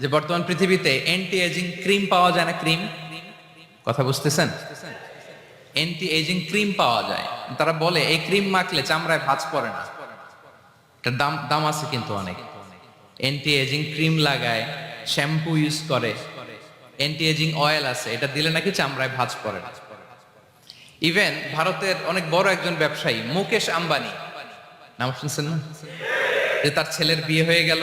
যে বর্তমান পৃথিবীতে এন্টি এজিং ক্রিম পাওয়া যায় না ক্রিম কথা বুঝতেছেন? এন্টি এজিং ক্রিম পাওয়া যায়। তারা বলে, এই ক্রিম মাখলে চামড়ায় ভাঁজ পড়ে না। এটার দাম দাম আছে কিন্তু অনেক। এন্টি এজিং ক্রিম লাগায় শ্যাম্পু ইউজ করে। অ্যান্টি এজিং অয়েল আছে, এটা দিলে নাকি চামড়ায় ভাঁজ পড়ে না। ইভেন ভারতের অনেক বড় একজন ব্যবসায়ী, মুকেশ আম্বানি। নাম শুনছেন না? যে তার ছেলের বিয়ে হয়ে গেল।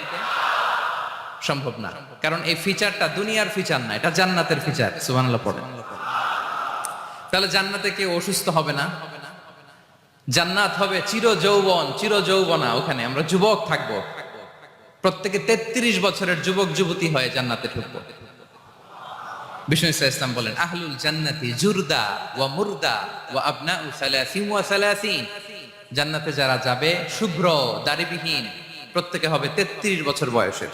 সম্ভব না। কারণ এই ফিচারটা দুনিয়ার ফিচার না, এটা জান্নাতের ফিচার সুবহানাল্লাহ পড়েন তাহলে জান্নাতে কেউ অসুস্থ হবে না? জান্নাত হবে চির যৌবন চির যৌবনা ওখানে। আমরা যুবক থাকব। প্রত্যেকে তেত্রিশ বছরের যুবক, যুবতী হয়ে জান্নাতে ঢুকবো। বিষ্ণু ইসলাম বলেন, আহলুল জান্নাতি জুরদা ওয়া মুরদা ওয়া আবনাউ সালাসিন ওয়া সালাসিন। জান্নাতে যারা যাবে, শুভ্র, দাড়িবিহীন, প্রত্যেকে হবে তেত্রিশ বছর বয়সের।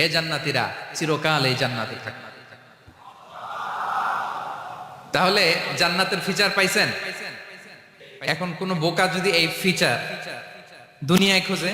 হে জান্নাতিরা, চিরকাল এই জান্নাতে থাকবে তাহলে জান্নাতের ফিচার পাইছেন? এখন কোন বোকা যদি এই ফিচার দুনিয়ায় খোঁজে